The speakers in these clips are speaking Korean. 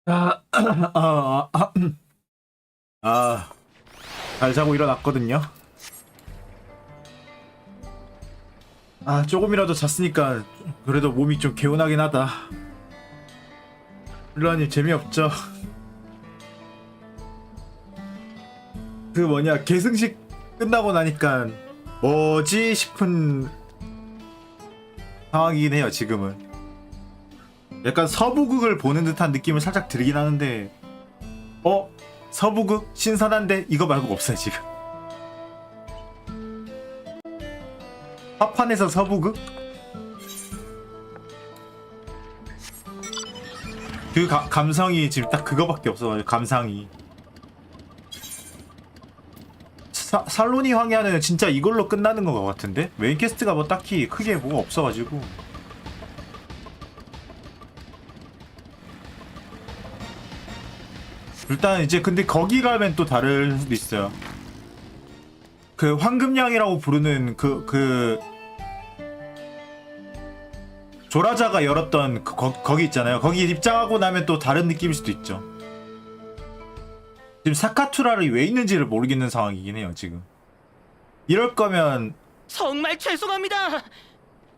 아, 아, 아, 아, 잘 자고 일어났거든요. 아, 조금이라도 잤으니까 그래도 몸이 좀 개운하긴 하다. 물론이 재미없죠. 그 뭐냐 계승식 끝나고 나니까 뭐지 싶은 상황이긴 해요 지금은. 약간 서부극을 보는 듯한 느낌을 살짝 들긴 하는데 어? 서부극? 신선한데? 이거 말고 없어요 지금 화판에서 서부극? 그 가- 감성이 지금 딱 그거밖에 없어가지고 감상이 사, 살로니 황야는 진짜 이걸로 끝나는 것 같은데? 메인 캐스트가 뭐 딱히 크게 뭐가 없어가지고 일단 이제 근데 거기 가면 또 다를 수도 있어요. 그 황금양이라고 부르는 그 그 조라자가 열었던 그 거, 거기 있잖아요. 거기 입장하고 나면 또 다른 느낌일 수도 있죠. 지금 사카투라를 왜 있는지를 모르겠는 상황이긴 해요. 지금 이럴 거면 정말 죄송합니다.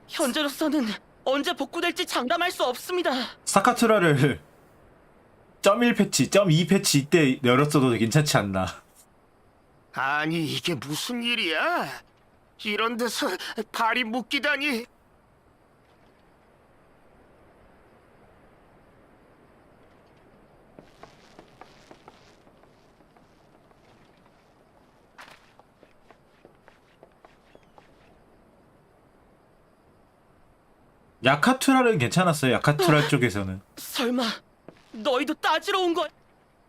현재로서는 언제 복구될지 장담할 수 없습니다. 사카투라를 .1 패치, .2 패치 이때 열었어도 괜찮지 않나. 아니 이게 무슨 일이야? 이런 데서 발이 묶이다니. 야카투라는 괜찮았어요. 야카투라 쪽에서는. 설마 너희도 따지러 온 거?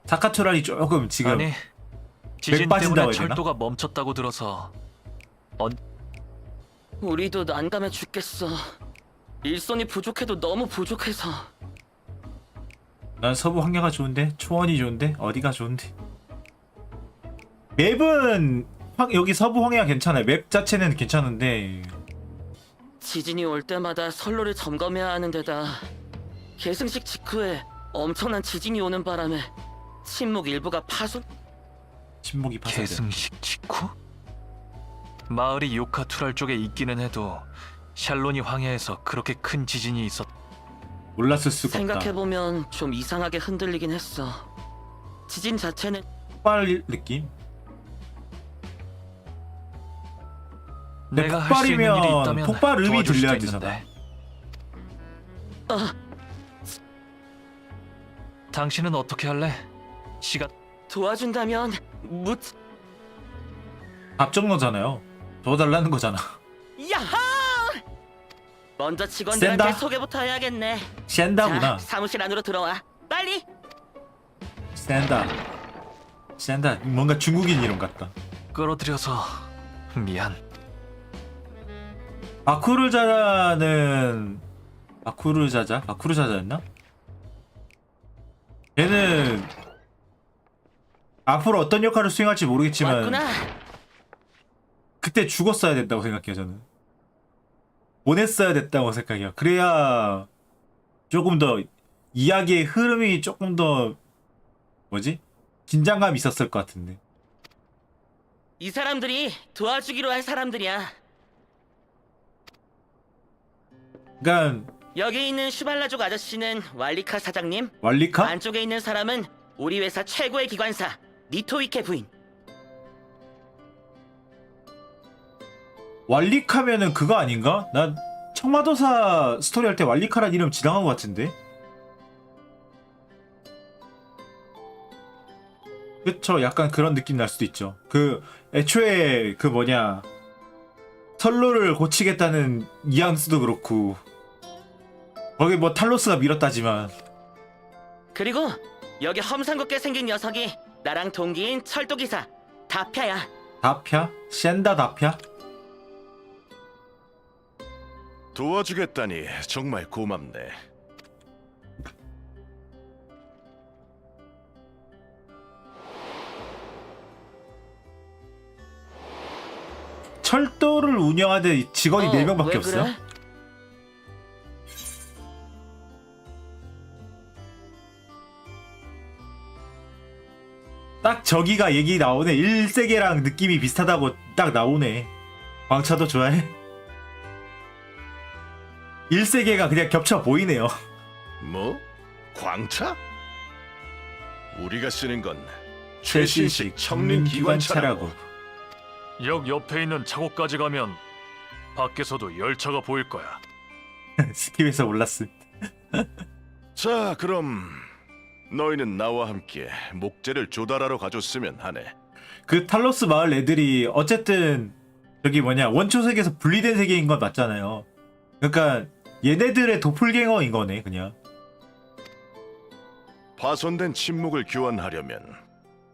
사카투라이 조금 지금 아니 지진 빠진다고 때문에 해야 되나? 철도가 멈췄다고 들어서 언 우리도 난감해 죽겠어. 일손이 부족해도 너무 부족해서. 난 서부 황야가 좋은데 초원이 좋은데 어디가 좋은데 맵은 황, 여기 서부 황야 괜찮아요 맵 자체는 괜찮은데 지진이 올 때마다 선로를 점검해야 하는 데다 계승식 직후에 엄청난 지진이 오는 바람에 침묵 일부가 파손. 침묵이 파손돼 계승식 직후? 마을이 요카투랄 쪽에 있기는 해도 샬론이 황야에서 그렇게 큰 지진이 있었 몰랐을 수가 없다 생각해보면 좀 이상하게 흔들리긴 했어. 지진 자체는 폭발 느낌? 근데 내가 할 수 있는 일이 폭발이면 있다면 폭발 음이 도와줄 수도 들려야 되잖아 있는데. 당신은 어떻게 할래? 시간 도와준다면 무 답정너잖아요 도와달라는 거잖아 야하! 먼저 직원들한테 센다? 소개부터 해야겠네. 센다구나 자, 사무실 안으로 들어와. 빨리. 센다 센다 뭔가 중국인 이름 같다 끌어들여서 미안. 바쿠르자는 바쿠르자자? 바쿠르자자였나? 얘는 앞으로 어떤 역할을 수행할지 모르겠지만 왔구나. 그때 죽었어야 된다고 생각해요 저는 보냈어야 됐다고 생각해요 그래야 조금 더 이야기의 흐름이 조금 더 뭐지? 긴장감이 있었을 것 같은데 이 사람들이 도와주기로 한 사람들이야. 그러니까 여기 있는 슈발라족 아저씨는 왈리카 사장님. 왈리카? 안쪽에 있는 사람은 우리 회사 최고의 기관사 니토이케 부인. 왈리카면은 그거 아닌가? 난 청마도사 스토리 할 때 왈리카란 이름 지나간 것 같은데? 그쵸 약간 그런 느낌 날 수도 있죠 그 애초에 그 뭐냐 선로를 고치겠다는 뉘앙스도 그렇고 거기 뭐 탈로스가 밀었다지만 그리고 여기 험상궂게 생긴 녀석이 나랑 동기인 철도기사 다펴야. 다피아? 샌다 다피아? 도와주겠다니 정말 고맙네. 철도를 운영하되 직원이 어, 4명밖에 왜 없어요? 그래? 딱 저기가 얘기 나오네 1세계랑 느낌이 비슷하다고 딱 나오네 광차도 좋아해? 1세계가 그냥 겹쳐 보이네요 뭐? 광차? 우리가 쓰는 건 최신식 청림 기관차라고. 역 옆에 있는 차고까지 가면 밖에서도 열차가 보일 거야. 스킵에서 올랐음 자, 그럼 너희는 나와 함께 목재를 조달하러 가줬으면 하네. 그 탈로스 마을 애들이 어쨌든 저기 뭐냐 원초 세계에서 분리된 세계인 건 맞잖아요. 그러니까 얘네들의 도플갱어인 거네 그냥. 파손된 침묵을 교환하려면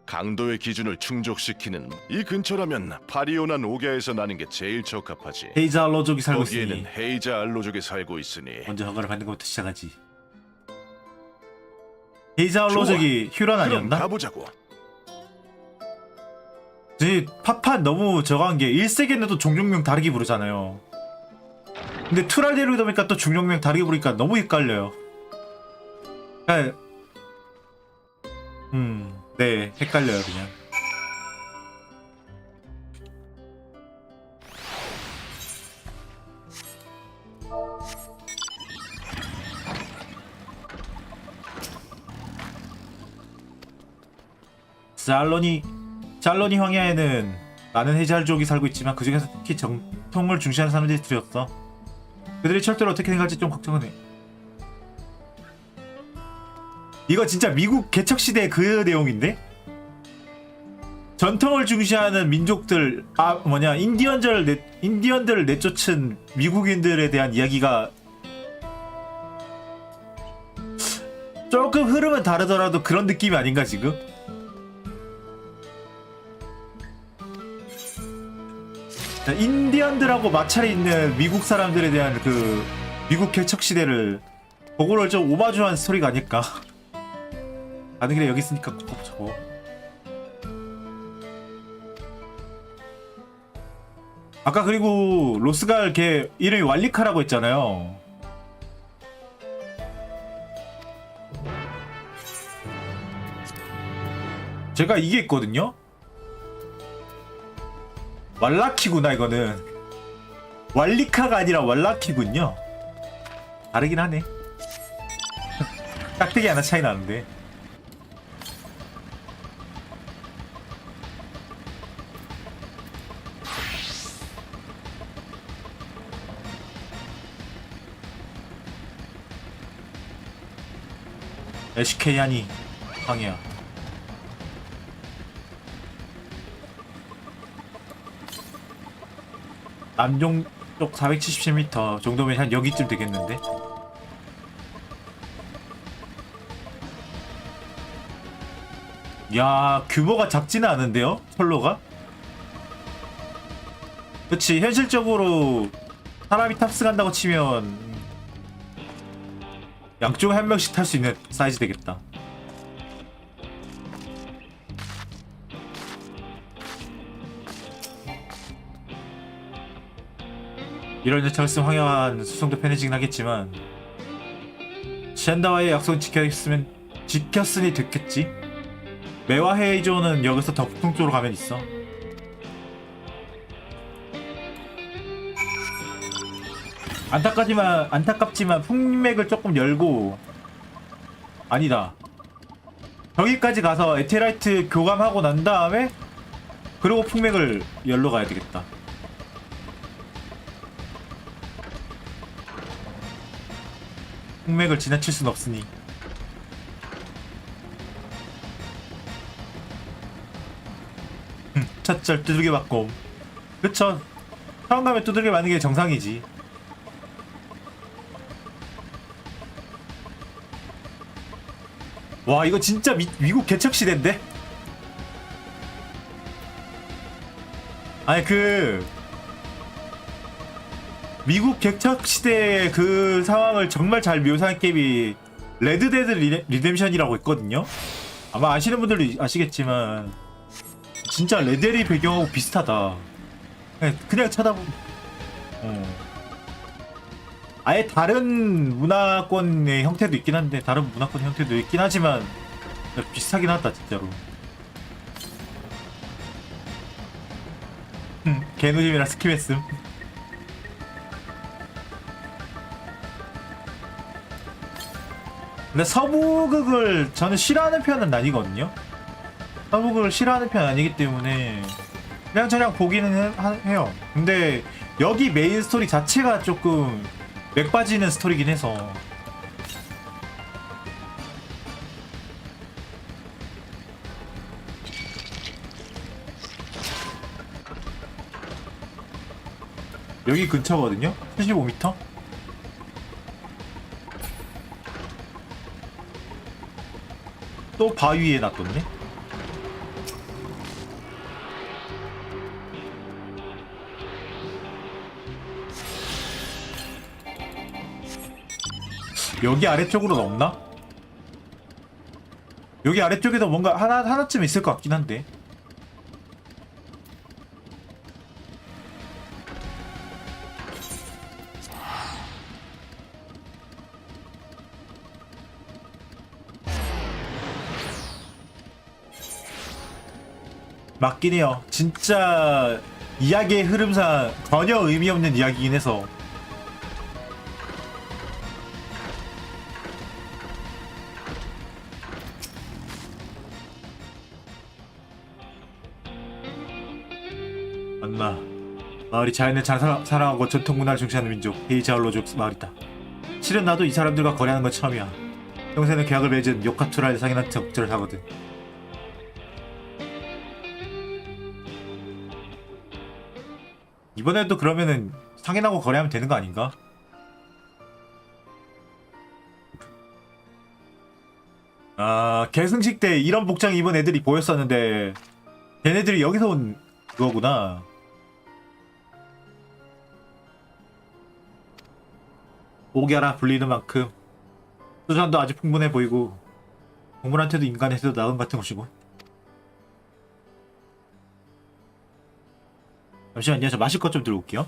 강도의 기준을 충족시키는 이 근처라면 파리오난 오게에서 나는 게 제일 적합하지. 헤이자 알로족이 살고 거기에는 있으니 헤이자 알로족이 살고 있으니 먼저 허가를 받는 것부터 시작하지. 알로족이 휴런 그럼 아니었나? 가보자고. 이 파판 너무 저거한 게 1세계는 또 종족명 다르게 부르잖아요. 근데 투랄데르다 보니까 또 종족명 다르게 부르니까 너무 헷갈려요. 그러니까 음, 네, 헷갈려요 그냥. 잘로니 잘로니 황야에는 많은 해잘족이 살고 있지만 그 중에서 특히 정통을 중시하는 사람들이 들였어. 그들이 철도를 어떻게 생각할지 좀 걱정은 해. 이거 진짜 미국 개척 시대 그 내용인데? 전통을 중시하는 민족들 아 뭐냐 인디언들 내, 인디언들을 내쫓은 미국인들에 대한 이야기가 조금 흐름은 다르더라도 그런 느낌이 아닌가 지금? 인디언들하고 마찰이 있는 미국 사람들에 대한 그 미국 개척 시대를 그거를 좀 오마주한 스토리가 아닐까. 가는 길에 여기 있으니까 꼭 저거. 아까 그리고 로스갈 걔 이름이 왈리카라고 했잖아요. 제가 이게 있거든요. 왈라키구나 이거는. 왈리카가 아니라 왈라키군요. 다르긴 하네. 깍대기 하나 차이 나는데. SK 하니 황이야 남종 쪽 477m 정도면 한 여기쯤 되겠는데? 야 규모가 작지는 않은데요? 철로가? 그치 현실적으로 사람이 탑승한다고 치면 양쪽에 한 명씩 탈 수 있는 사이즈 되겠다 이런 쓴 황야한 수송도 편해지긴 하겠지만 샨다와의 약속은 지켰으면 지켰으니 됐겠지? 매와 헤이조는 여기서 더 북동쪽으로 가면 있어. 안타깝지만 안타깝지만 풍맥을 조금 열고 아니다. 저기까지 가서 에테라이트 교감하고 난 다음에 그리고 풍맥을 열러 가야 되겠다 풍맥을 지나칠 순 없으니. 흠, 첫절 두들겨 맞고. 그쵸. 처음 가면 두들겨 맞는 게 정상이지. 와 이거 진짜 미, 미국 개척 시대인데? 아니 그 미국 객척 시대의 그 상황을 정말 잘 묘사한 게임이 레드데드 리뎀션이라고 있거든요. 아마 아시는 분들도 아시겠지만 진짜 레데리 배경하고 비슷하다. 그냥, 그냥 쳐다보. 어. 아예 다른 문화권의 형태도 있긴 한데 다른 문화권 형태도 있긴 하지만 비슷하긴 하다 진짜로. 개누님이랑 스킵했음. 근데 서부극을 저는 싫어하는 편은 아니거든요. 서부극을 싫어하는 편은 아니기 때문에 그냥 저냥 보기는 해, 하- 해요. 근데 여기 메인 스토리 자체가 조금 맥 빠지는 스토리긴 해서 여기 근처거든요? 75m? 또 바위에 놔뒀네? 여기 아래쪽으로는 없나? 여기 아래쪽에도 뭔가 하나, 하나쯤 있을 것 같긴 한데 맞긴 해요. 진짜 이야기의 흐름상 전혀 의미 없는 이야기긴 해서. 맞나 마을이 자연을 잘 살아, 사랑하고 전통 문화를 중시하는 민족 헤이자올로족 마을이다. 실은 나도 이 사람들과 거래하는 건 처음이야. 평소에는 계약을 맺은 요카투라의 상인한테 복절을 하거든 이번에도 그러면은 상인하고 거래하면 되는 거 아닌가? 아 계승식 때 이런 복장 입은 애들이 보였었는데 걔네들이 여기서 온 그거구나. 오게라 불리는 만큼. 수잔도 아주 풍부해 보이고 동물한테도 인간한테도 나은 같은 곳이고 잠시만요. 저 마실 것 좀 들고 올게요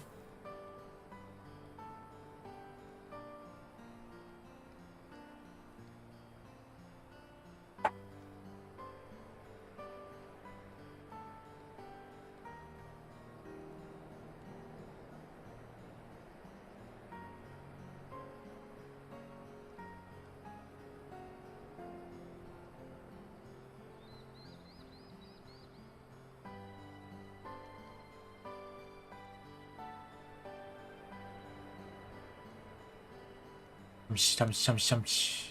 잠시 잠시 잠시 잠시